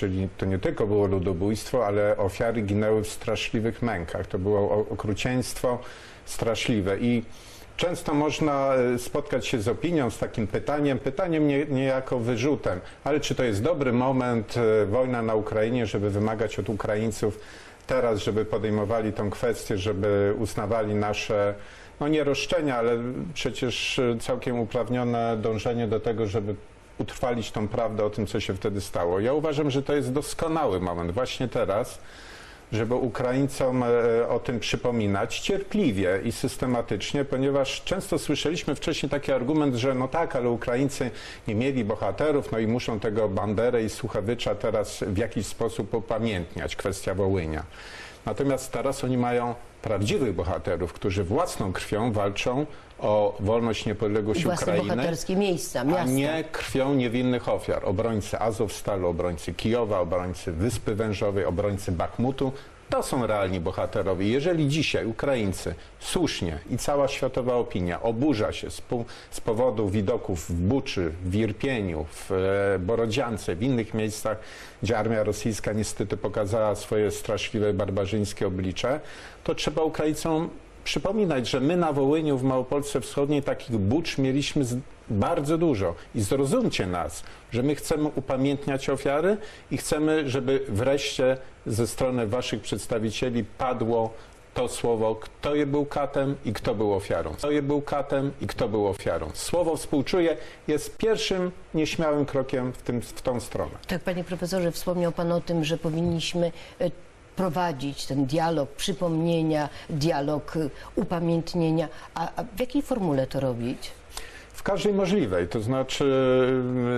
Czyli to nie tylko było ludobójstwo, ale ofiary ginęły w straszliwych mękach. To było okrucieństwo straszliwe. I często można e, spotkać się z opinią, z takim pytaniem, pytaniem nie, niejako wyrzutem, ale czy to jest dobry moment, e, wojna na Ukrainie, żeby wymagać od Ukraińców teraz, żeby podejmowali tą kwestię, żeby uznawali nasze, no nie roszczenia, ale przecież e, całkiem uprawnione dążenie do tego, żeby utrwalić tą prawdę o tym, co się wtedy stało. Ja uważam, że to jest doskonały moment właśnie teraz, żeby Ukraińcom e, o tym przypominać cierpliwie i systematycznie, ponieważ często słyszeliśmy wcześniej taki argument, że no tak, ale Ukraińcy nie mieli bohaterów, no i muszą tego Banderę i Słuchewycza teraz w jakiś sposób upamiętniać, kwestia Wołynia. Natomiast teraz oni mają prawdziwych bohaterów, którzy własną krwią walczą o wolność, niepodległość Własne Ukrainy bohaterskie miejsca, a miasta. nie krwią niewinnych ofiar. Obrońcy Azowstalu, obrońcy Kijowa, obrońcy Wyspy Wężowej, obrońcy Bachmutu. To są realni bohaterowie. Jeżeli dzisiaj Ukraińcy słusznie i cała światowa opinia oburza się z, powodu widoków w Buczy, w Irpieniu, w e, Borodziance, w innych miejscach, gdzie armia rosyjska niestety pokazała swoje straszliwe, barbarzyńskie oblicze, to trzeba Ukraińcom przypominać, że my na Wołyniu, w Małopolsce Wschodniej takich bucz mieliśmy bardzo dużo. I zrozumcie nas, że my chcemy upamiętniać ofiary i chcemy, żeby wreszcie ze strony waszych przedstawicieli padło to słowo, kto je był katem i kto był ofiarą. Kto je był katem i kto był ofiarą. Słowo współczuję jest pierwszym nieśmiałym krokiem w, tym, w tą stronę. Tak, panie profesorze, wspomniał pan o tym, że powinniśmy e, prowadzić ten dialog przypomnienia, dialog e, upamiętnienia. A, a w jakiej formule to robić? W każdej możliwej, to znaczy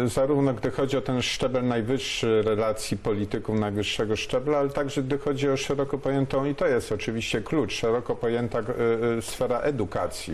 y, zarówno gdy chodzi o ten szczebel najwyższy relacji polityków najwyższego szczebla, ale także gdy chodzi o szeroko pojętą, i to jest oczywiście klucz, szeroko pojęta y, y, sfera edukacji.